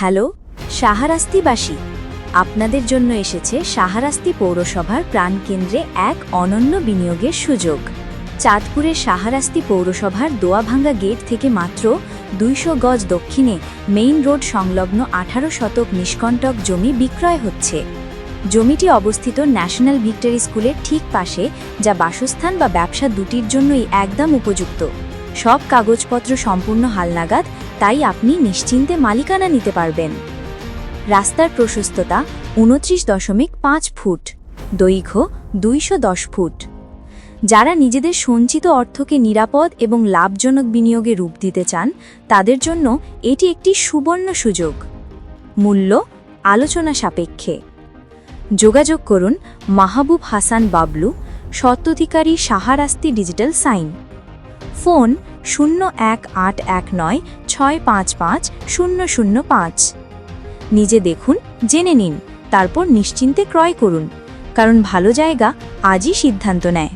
Hello সাহারাস্তিবাসী আপনাদের জন্য এসেছে সাহারাস্তি পৌরসভার প্রাণকেন্দ্রে এক অনন্য বিনিয়োগের সুযোগ। চাঁদপুরের সাহারাস্তি পৌরসভার দোয়াভাঙ্গা গেট থেকে মাত্র দুইশো গজ দক্ষিণে মেইন রোড সংলগ্ন আঠারো শতক নিষ্কণ্টক জমি বিক্রয় হচ্ছে। জমিটি অবস্থিত ন্যাশনাল ভিক্টরি স্কুলের ঠিক পাশে, যা বাসস্থান বা ব্যবসা দুটির জন্যই একদম উপযুক্ত। সব কাগজপত্র সম্পূর্ণ হালনাগাদ, তাই আপনি নিশ্চিন্তে মালিকানা নিতে পারবেন। রাস্তার প্রশস্ততা উনত্রিশ দশমিক পাঁচ ফুট, দৈর্ঘ্য দুইশো দশ ফুট। যারা নিজেদের সঞ্চিত অর্থকে নিরাপদ এবং লাভজনক বিনিয়োগে রূপ দিতে চান, তাদের জন্য এটি একটি সুবর্ণ সুযোগ। মূল্য আলোচনা সাপেক্ষে। যোগাযোগ করুন মাহবুব হাসান বাবলু, স্বত্বাধিকারী সাহারাস্তি ডিজিটাল সাইন। ফোন শূন্য এক আট এক নয় ছয় পাঁচ পাঁচ শূন্য শূন্য পাঁচ। নিজে দেখুন, জেনে নিন, তারপর নিশ্চিন্তে ক্রয় করুন, কারণ ভালো জায়গা আজই সিদ্ধান্ত নেয়।